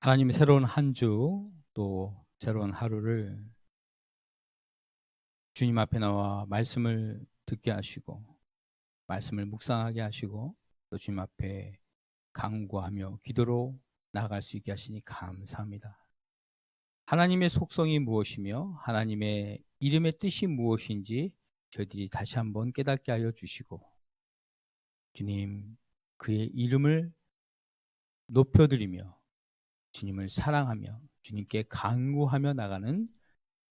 하나님의 새로운 한 주 또 새로운 하루를 주님 앞에 나와 말씀을 듣게 하시고 말씀을 묵상하게 하시고 또 주님 앞에 강구하며 기도로 나아갈 수 있게 하시니 감사합니다. 하나님의 속성이 무엇이며 하나님의 이름의 뜻이 무엇인지 저희들이 다시 한번 깨닫게 하여 주시고 주님 그의 이름을 높여드리며 주님을 사랑하며 주님께 간구하며 나가는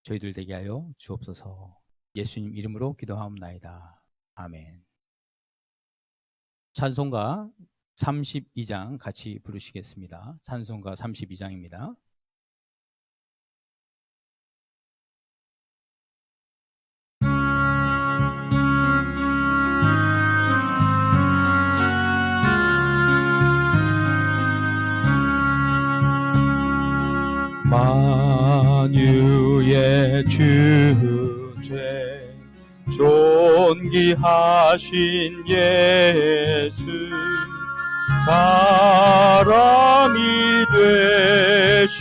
저희들 되게 하여 주옵소서. 예수님 이름으로 기도하옵나이다. 아멘. 찬송가 32장 같이 부르시겠습니다. 찬송가 32장입니다. 만유의 주제 존귀하신 예수 사람이 되신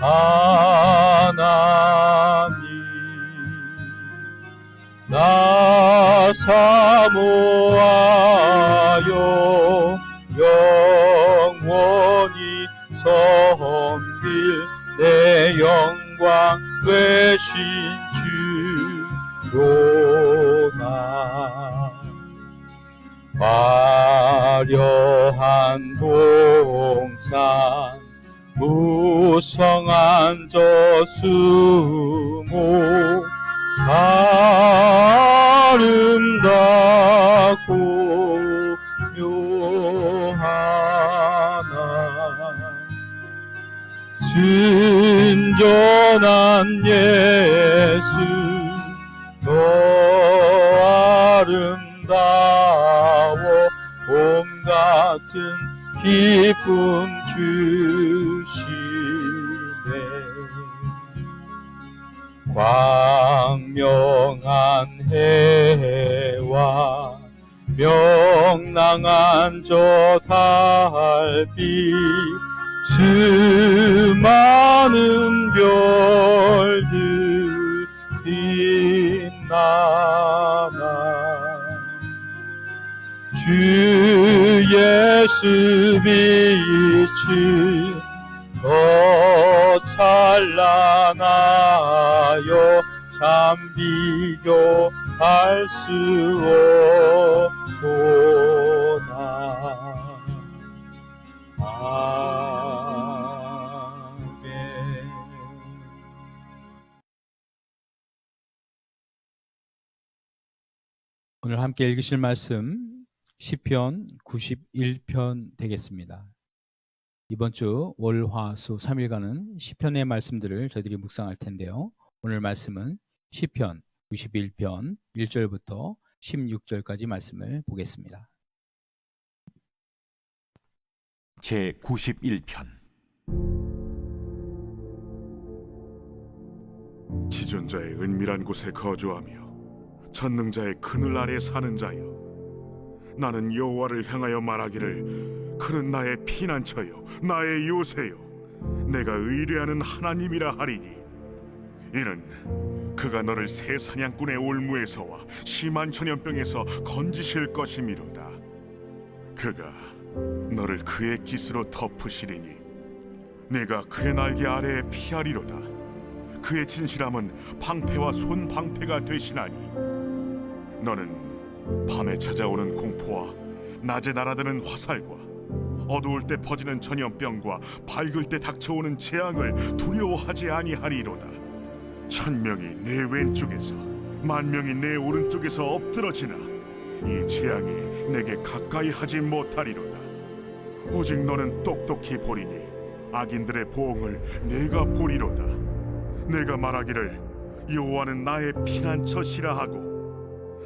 하나님. 나 사모하여 영원히 섬길 내 영광 되신 주로나 화려한 동산 무성한 저수목 아름답고 묘하 순전한 예수 더 아름다워 봄 같은 기쁨 주시네. 광명한 해와 명랑한 저 달빛 수많은 별들 빛나나. 주 예수 빛이 더 찬란하여 참 비교할 수 없도 오늘 함께 읽으실 말씀 시편 91편 되겠습니다. 이번 주 월화수 3일간은 시편의 말씀들을 저희들이 묵상할 텐데요. 오늘 말씀은 시편 91편 1절부터 16절까지 말씀을 보겠습니다. 제 91편 지존자의 은밀한 곳에 거주하며 전능자의 그늘 아래 사는 자여 나는 여호와를 향하여 말하기를 그는 나의 피난처요 나의 요새요 내가 의뢰하는 하나님이라 하리니. 이는 그가 너를 새 사냥꾼의 올무에서와 심한 전염병에서 건지실 것이미로다. 그가 너를 그의 깃으로 덮으시리니 네가 그의 날개 아래에 피하리로다. 그의 진실함은 방패와 손 방패가 되시나니 너는 밤에 찾아오는 공포와 낮에 날아드는 화살과 어두울 때 퍼지는 전염병과 밝을 때 닥쳐오는 재앙을 두려워하지 아니하리로다. 천 명이 내 왼쪽에서 만 명이 내 오른쪽에서 엎드러지나 이 재앙이 내게 가까이 하지 못하리로다. 오직 너는 똑똑히 보리니 악인들의 보응을 내가 보리로다. 내가 말하기를 여호와는 나의 피난처시라 하고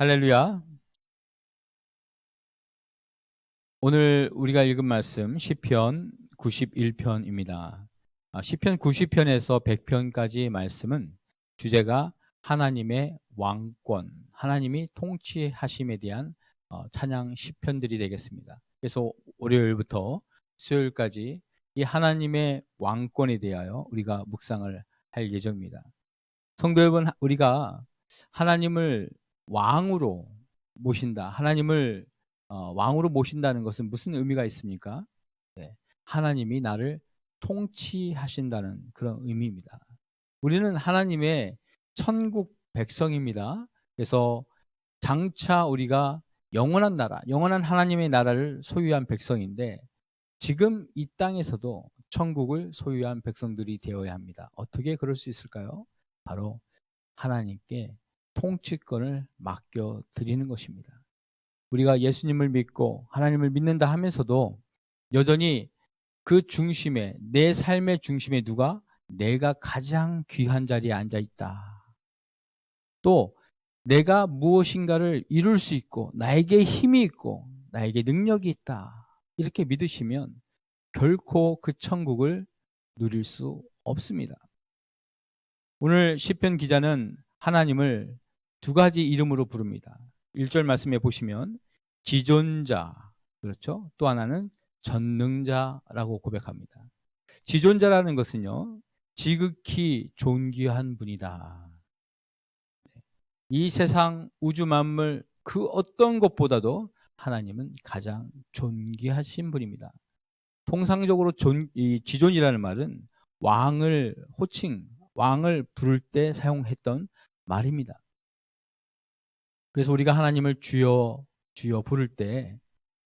할렐루야. 오늘 우리가 읽은 말씀 시편 91편입니다. 아, 시편 90편에서 100편까지 말씀은 주제가 하나님의 왕권, 하나님이 통치하심에 대한 어, 찬양 시편들이 되겠습니다. 그래서 월요일부터 수요일까지 이 하나님의 왕권에 대하여 우리가 묵상을 할 예정입니다. 성도 여러분, 우리가 하나님을 왕으로 모신다. 하나님을 어, 왕으로 모신다는 것은 무슨 의미가 있습니까? 네, 하나님이 나를 통치하신다는 그런 의미입니다. 우리는 하나님의 천국 백성입니다. 그래서 장차 우리가 영원한 나라, 영원한 하나님의 나라를 소유한 백성인데 지금 이 땅에서도 천국을 소유한 백성들이 되어야 합니다. 어떻게 그럴 수 있을까요? 바로 하나님께 통치권을 맡겨 드리는 것입니다. 우리가 예수님을 믿고 하나님을 믿는다 하면서도 여전히 그 중심에 내 삶의 중심에 누가 내가 가장 귀한 자리에 앉아 있다. 또 내가 무엇인가를 이룰 수 있고 나에게 힘이 있고 나에게 능력이 있다. 이렇게 믿으시면 결코 그 천국을 누릴 수 없습니다. 오늘 시편 기자는 하나님을 두 가지 이름으로 부릅니다. 1절 말씀에 보시면 지존자 그렇죠? 또 하나는 전능자라고 고백합니다. 지존자라는 것은요. 지극히 존귀한 분이다. 이 세상 우주 만물 그 어떤 것보다도 하나님은 가장 존귀하신 분입니다. 통상적으로 존, 이 지존이라는 말은 왕을 호칭, 왕을 부를 때 사용했던 말입니다. 그래서 우리가 하나님을 주여, 주여 부를 때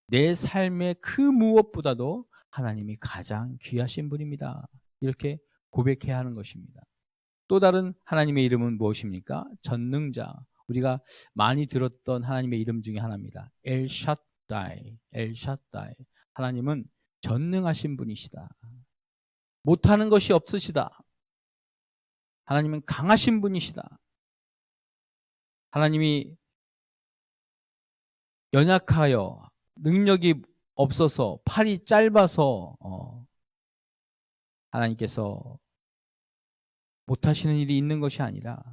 내 삶의 그 무엇보다도 하나님이 가장 귀하신 분입니다. 이렇게 고백해야 하는 것입니다. 또 다른 하나님의 이름은 무엇입니까? 전능자. 우리가 많이 들었던 하나님의 이름 중에 하나입니다. 엘샷다이. 엘샷다이. 하나님은 전능하신 분이시다. 못하는 것이 없으시다. 하나님은 강하신 분이시다. 하나님이 연약하여 능력이 없어서 팔이 짧아서 어, 하나님께서 못하시는 일이 있는 것이 아니라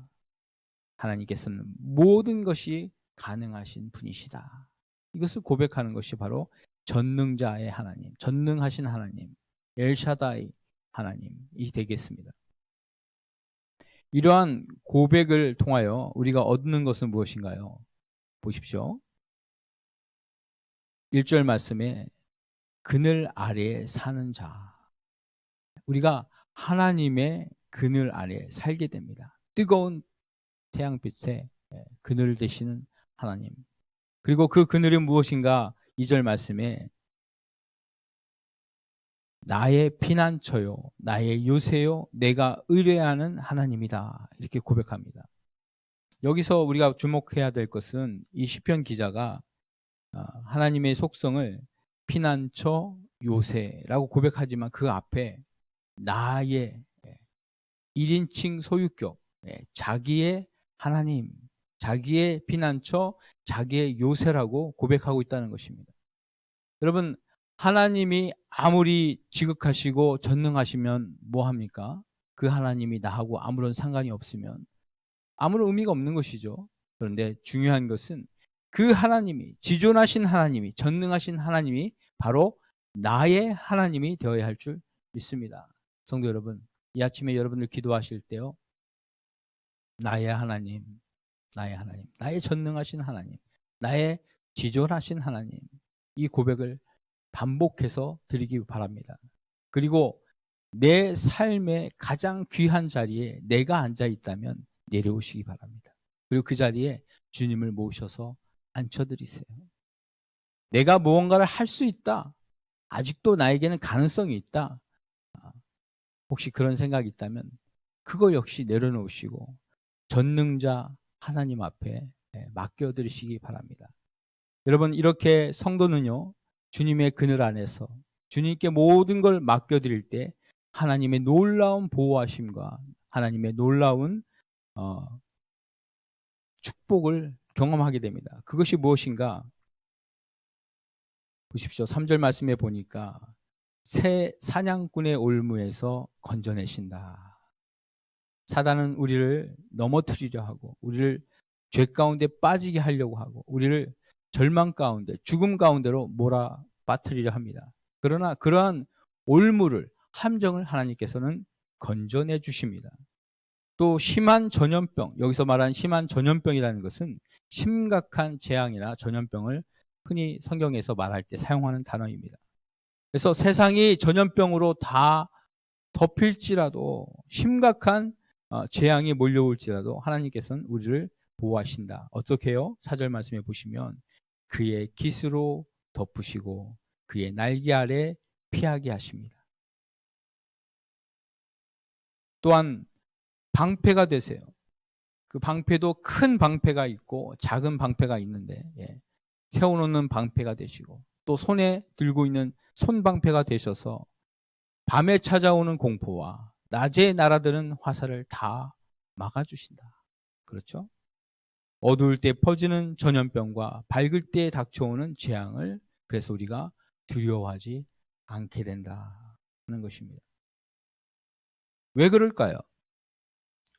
하나님께서는 모든 것이 가능하신 분이시다. 이것을 고백하는 것이 바로 전능자의 하나님, 전능하신 하나님, 엘샤다이 하나님이 되겠습니다. 이러한 고백을 통하여 우리가 얻는 것은 무엇인가요? 보십시오. 1절 말씀에 그늘 아래에 사는 자. 우리가 하나님의 그늘 아래 살게 됩니다. 뜨거운 태양빛에 예, 그늘 되시는 하나님. 그리고 그 그늘은 무엇인가? 2절 말씀에 나의 피난처요, 나의 요새요, 내가 의뢰하는 하나님이다. 이렇게 고백합니다. 여기서 우리가 주목해야 될 것은 이 시편 기자가 아, 하나님의 속성을 피난처, 요새라고 고백하지만 그 앞에 나의 1인칭 소유격, 예, 자기의 하나님, 자기의 피난처, 자기의 요새라고 고백하고 있다는 것입니다. 여러분, 하나님이 아무리 지극하시고 전능하시면 뭐 합니까? 그 하나님이 나하고 아무런 상관이 없으면 아무런 의미가 없는 것이죠. 그런데 중요한 것은 그 하나님이, 지존하신 하나님이, 전능하신 하나님이 바로 나의 하나님이 되어야 할 줄 믿습니다. 성도 여러분, 이 아침에 여러분들 기도하실 때요. 나의 하나님, 나의 하나님, 나의 전능하신 하나님, 나의 지존하신 하나님 이 고백을 반복해서 드리기 바랍니다. 그리고 내 삶의 가장 귀한 자리에 내가 앉아 있다면 내려오시기 바랍니다. 그리고 그 자리에 주님을 모셔서 앉혀드리세요. 내가 무언가를 할 수 있다. 아직도 나에게는 가능성이 있다. 아, 혹시 그런 생각이 있다면 그거 역시 내려놓으시고 전능자 하나님 앞에 예, 맡겨드리시기 바랍니다. 여러분 이렇게 성도는요 주님의 그늘 안에서 주님께 모든 걸 맡겨드릴 때 하나님의 놀라운 보호하심과 하나님의 놀라운 어, 축복을 경험하게 됩니다. 그것이 무엇인가? 보십시오. 3절 말씀에 보니까 새 사냥꾼의 올무에서 건져내신다. 사단은 우리를 넘어뜨리려 하고 우리를 죄 가운데 빠지게 하려고 하고 우리를 절망 가운데 죽음 가운데로 몰아 빠뜨리려 합니다. 그러나 그러한 올무를 함정을 하나님께서는 건져내 주십니다. 또 심한 전염병, 여기서 말하는 심한 전염병이라는 것은 심각한 재앙이나 전염병을 흔히 성경에서 말할 때 사용하는 단어입니다. 그래서 세상이 전염병으로 다 덮일지라도 심각한 어, 재앙이 몰려올지라도 하나님께서는 우리를 보호하신다. 어떻게요? 사절 말씀에 보시면 그의 깃으로 덮으시고 그의 날개 아래 피하게 하십니다. 또한 방패가 되세요. 그 방패도 큰 방패가 있고 작은 방패가 있는데 예. 세워놓는 방패가 되시고 또 손에 들고 있는 손방패가 되셔서 밤에 찾아오는 공포와 낮에 날아드는 화살을 다 막아주신다. 그렇죠? 어두울 때 퍼지는 전염병과 밝을 때 닥쳐오는 재앙을 그래서 우리가 두려워하지 않게 된다는 것입니다. 왜 그럴까요?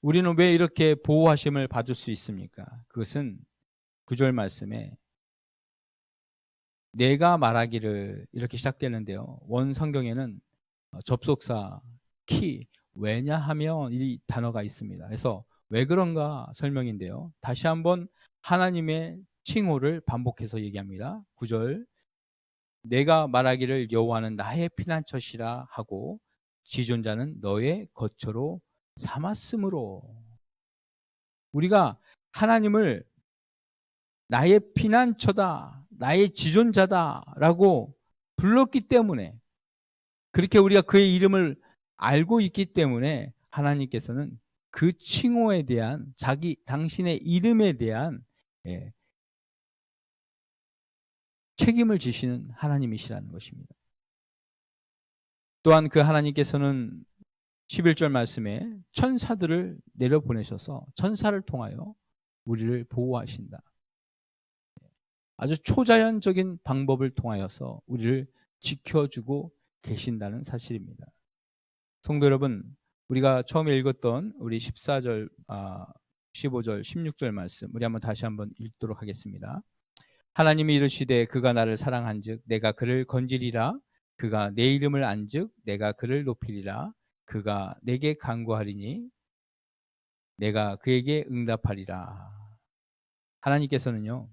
우리는 왜 이렇게 보호하심을 받을 수 있습니까? 그것은 구절 말씀에 내가 말하기를 이렇게 시작되는데요. 원 성경에는 접속사 키 왜냐하면 이 단어가 있습니다. 그래서 왜 그런가 설명인데요. 다시 한번 하나님의 칭호를 반복해서 얘기합니다. 9절 내가 말하기를 여호와는 나의 피난처시라 하고 지존자는 너의 거처로 삼았으므로 우리가 하나님을 나의 피난처다, 나의 지존자다라고 불렀기 때문에 그렇게 우리가 그의 이름을 알고 있기 때문에 하나님께서는 그 칭호에 대한 자기 당신의 이름에 대한 예, 책임을 지시는 하나님이시라는 것입니다. 또한 그 하나님께서는 11절 말씀에 천사들을 내려보내셔서 천사를 통하여 우리를 보호하신다. 아주 초자연적인 방법을 통하여서 우리를 지켜주고 계신다는 사실입니다. 성도 여러분, 우리가 처음에 읽었던 우리 14절, 아, 15절, 16절 말씀, 우리 한번 다시 한번 읽도록 하겠습니다. 하나님이 이르시되 그가 나를 사랑한즉 내가 그를 건지리라 그가 내 이름을 안즉 내가 그를 높이리라 그가 내게 간구하리니 내가 그에게 응답하리라. 하나님께서는요.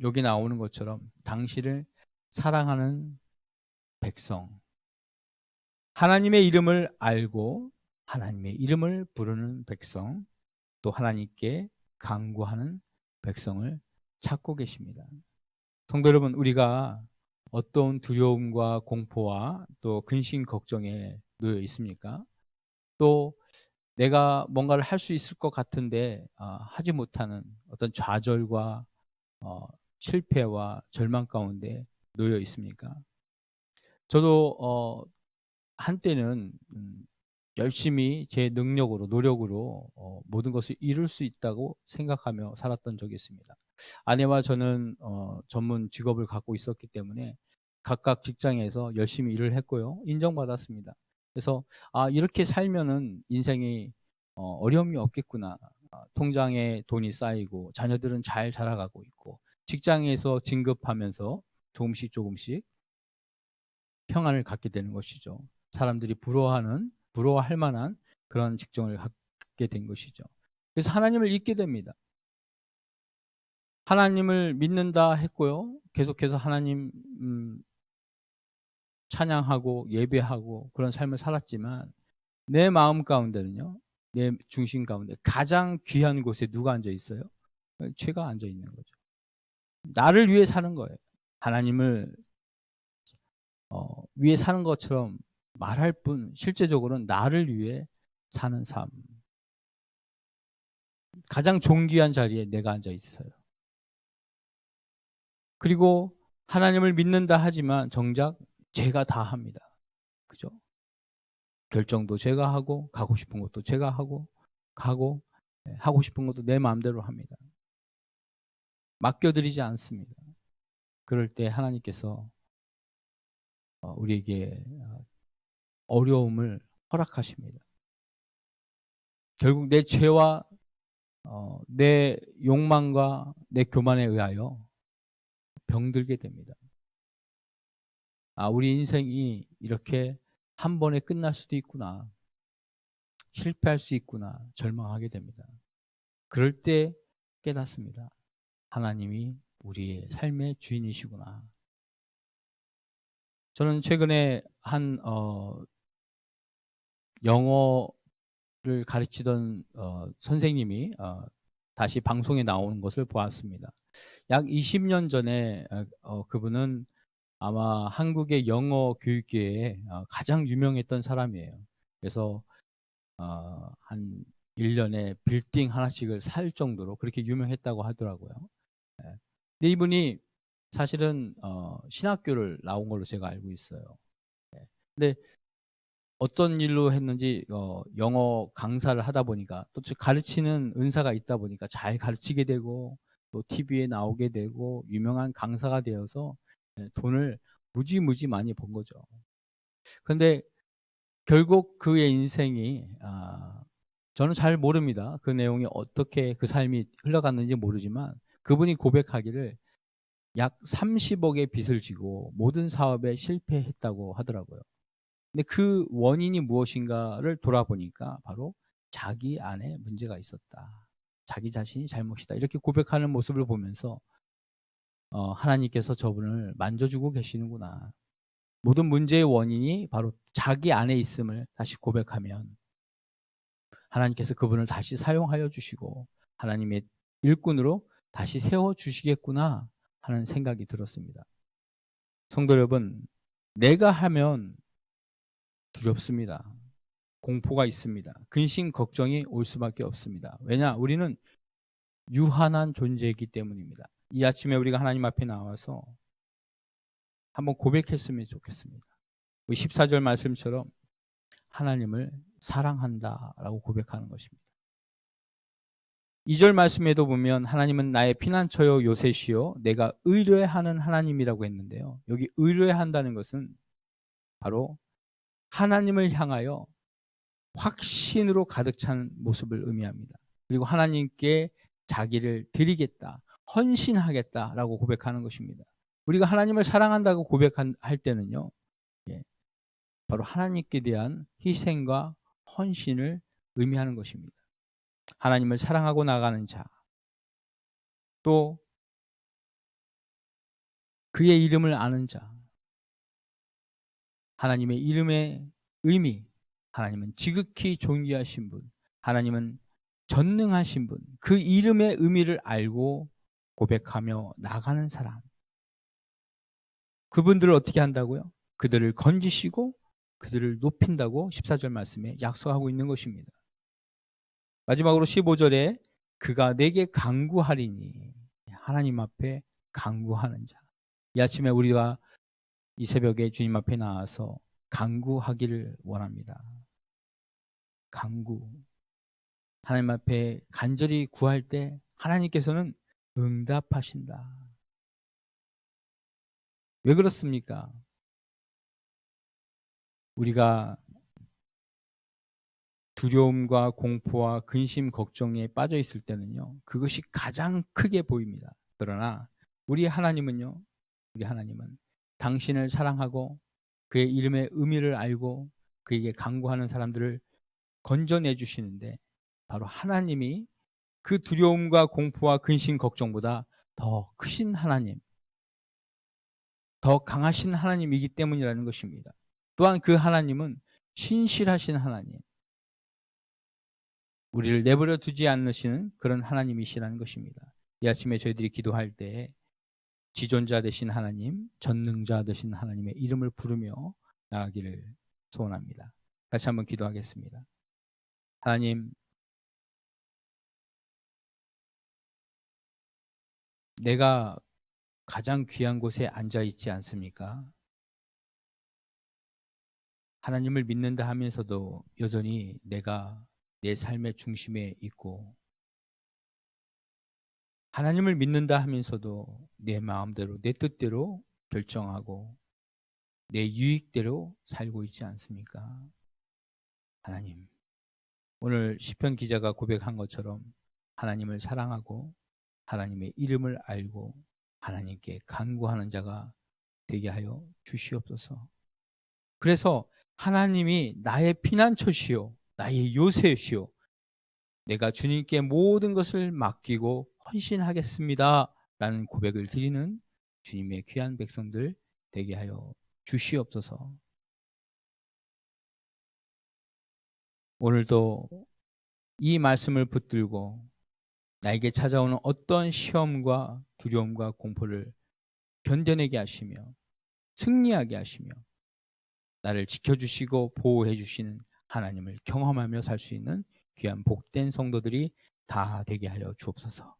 여기 나오는 것처럼 당신을 사랑하는 백성 하나님의 이름을 알고 하나님의 이름을 부르는 백성 또 하나님께 간구하는 백성을 찾고 계십니다. 성도 여러분, 우리가 어떤 두려움과 공포와 또 근심 걱정에 놓여 있습니까? 또 내가 뭔가를 할 수 있을 것 같은데 어, 하지 못하는 어떤 좌절과 어, 실패와 절망 가운데 놓여 있습니까? 저도 어, 한때는 음, 열심히 제 능력으로 노력으로 어, 모든 것을 이룰 수 있다고 생각하며 살았던 적이 있습니다. 아내와 저는 어, 전문 직업을 갖고 있었기 때문에 각각 직장에서 열심히 일을 했고요. 인정받았습니다. 그래서 아 이렇게 살면은 인생이 어, 어려움이 없겠구나. 아, 통장에 돈이 쌓이고 자녀들은 잘 자라가고 있고 직장에서 진급하면서 조금씩 조금씩 평안을 갖게 되는 것이죠. 사람들이 부러워하는 부러워할 만한 그런 직종을 갖게 된 것이죠. 그래서 하나님을 잊게 됩니다. 하나님을 믿는다 했고요. 계속해서 하나님 음, 찬양하고 예배하고 그런 삶을 살았지만 내 마음 가운데는요. 내 중심 가운데 가장 귀한 곳에 누가 앉아 있어요? 죄가 앉아 있는 거죠. 나를 위해 사는 거예요. 하나님을 어, 위해 사는 것처럼 말할 뿐 실제적으로는 나를 위해 사는 삶. 가장 존귀한 자리에 내가 앉아 있어요. 그리고 하나님을 믿는다 하지만 정작 제가 다 합니다. 그죠? 결정도 제가 하고 가고 싶은 것도 제가 하고 가고 예, 하고 싶은 것도 내 마음대로 합니다. 맡겨드리지 않습니다. 그럴 때 하나님께서 어, 우리에게 어, 어려움을 허락하십니다. 결국 내 죄와 어, 내 욕망과 내 교만에 의하여 병들게 됩니다. 아, 우리 인생이 이렇게 한 번에 끝날 수도 있구나. 실패할 수 있구나. 절망하게 됩니다. 그럴 때 깨닫습니다. 하나님이 우리의 삶의 주인이시구나. 저는 최근에 한, 어, 영어를 가르치던, 어, 선생님이, 어, 다시 방송에 나오는 것을 보았습니다. 약 20년 전에, 어, 어, 그분은 아마 한국의 영어 교육계에 어, 가장 유명했던 사람이에요. 그래서, 어, 한 1년에 빌딩 하나씩을 살 정도로 그렇게 유명했다고 하더라고요. 예. 근데 이분이 사실은 어, 신학교를 나온 걸로 제가 알고 있어요. 예. 근데 어떤 일로 했는지 어, 영어 강사를 하다 보니까 또 가르치는 은사가 있다 보니까 잘 가르치게 되고 또 TV에 나오게 되고 유명한 강사가 되어서 예, 돈을 무지무지 많이 번 거죠. 그런데 결국 그의 인생이 아, 저는 잘 모릅니다. 그 내용이 어떻게 그 삶이 흘러갔는지 모르지만 그분이 고백하기를 약 30억의 빚을 지고 모든 사업에 실패했다고 하더라고요. 근데 그 원인이 무엇인가를 돌아보니까 바로 자기 안에 문제가 있었다. 자기 자신이 잘못이다. 이렇게 고백하는 모습을 보면서 어, 하나님께서 저분을 만져주고 계시는구나. 모든 문제의 원인이 바로 자기 안에 있음을 다시 고백하면 하나님께서 그분을 다시 사용하여 주시고 하나님의 일꾼으로 다시 세워 주시겠구나 하는 생각이 들었습니다. 성도 여러분, 내가 하면 두렵습니다. 공포가 있습니다. 근심, 걱정이 올 수밖에 없습니다. 왜냐? 우리는 유한한 존재이기 때문입니다. 이 아침에 우리가 하나님 앞에 나와서 한번 고백했으면 좋겠습니다. 14절 말씀처럼 하나님을 사랑한다 라고 고백하는 것입니다. 2절 말씀에도 보면 하나님은 나의 피난처요 요새시요 내가 의뢰하는 하나님이라고 했는데요. 여기 의뢰한다는 것은 바로 하나님을 향하여 확신으로 가득 찬 모습을 의미합니다. 그리고 하나님께 자기를 드리겠다, 헌신하겠다라고 고백하는 것입니다. 우리가 하나님을 사랑한다고 고백할 때는요, 예, 바로 하나님께 대한 희생과 헌신을 의미하는 것입니다. 하나님을 사랑하고 나가는 자, 또 그의 이름을 아는 자, 하나님의 이름의 의미, 하나님은 지극히 존귀하신 분, 하나님은 전능하신 분, 그 이름의 의미를 알고 고백하며 나가는 사람. 그분들을 어떻게 한다고요? 그들을 건지시고 그들을 높인다고 14절 말씀에 약속하고 있는 것입니다. 마지막으로 15절에 그가 내게 강구하리니 하나님 앞에 강구하는 자. 이 아침에 우리가 이 새벽에 주님 앞에 나와서 강구하기를 원합니다. 강구. 하나님 앞에 간절히 구할 때 하나님께서는 응답하신다. 왜 그렇습니까? 우리가 두려움과 공포와 근심, 걱정에 빠져 있을 때는요, 그것이 가장 크게 보입니다. 그러나 우리 하나님은요, 우리 하나님은 당신을 사랑하고 그의 이름의 의미를 알고 그에게 강구하는 사람들을 건져내 주시는데 바로 하나님이 그 두려움과 공포와 근심 걱정보다 더 크신 하나님, 더 강하신 하나님이기 때문이라는 것입니다. 또한 그 하나님은 신실하신 하나님, 우리를 내버려 두지 않으시는 그런 하나님이시라는 것입니다. 이 아침에 저희들이 기도할 때 지존자 되신 하나님, 전능자 되신 하나님의 이름을 부르며 나가기를 소원합니다. 같이 한번 기도하겠습니다. 하나님, 내가 가장 귀한 곳에 앉아 있지 않습니까? 하나님을 믿는다 하면서도 여전히 내가 내 삶의 중심에 있고 하나님을 믿는다 하면서도 내 마음대로 내 뜻대로 결정하고 내 유익대로 살고 있지 않습니까? 하나님 오늘 시편 기자가 고백한 것처럼 하나님을 사랑하고 하나님의 이름을 알고 하나님께 간구하는 자가 되게 하여 주시옵소서. 그래서 하나님이 나의 피난처시요 나의 요새시요 내가 주님께 모든 것을 맡기고 헌신하겠습니다. 라는 고백을 드리는 주님의 귀한 백성들 되게 하여 주시옵소서. 오늘도 이 말씀을 붙들고 나에게 찾아오는 어떤 시험과 두려움과 공포를 견뎌내게 하시며 승리하게 하시며 나를 지켜주시고 보호해 주시는 하나님을 경험하며 살 수 있는 귀한 복된 성도들이 다 되게 하여 주옵소서.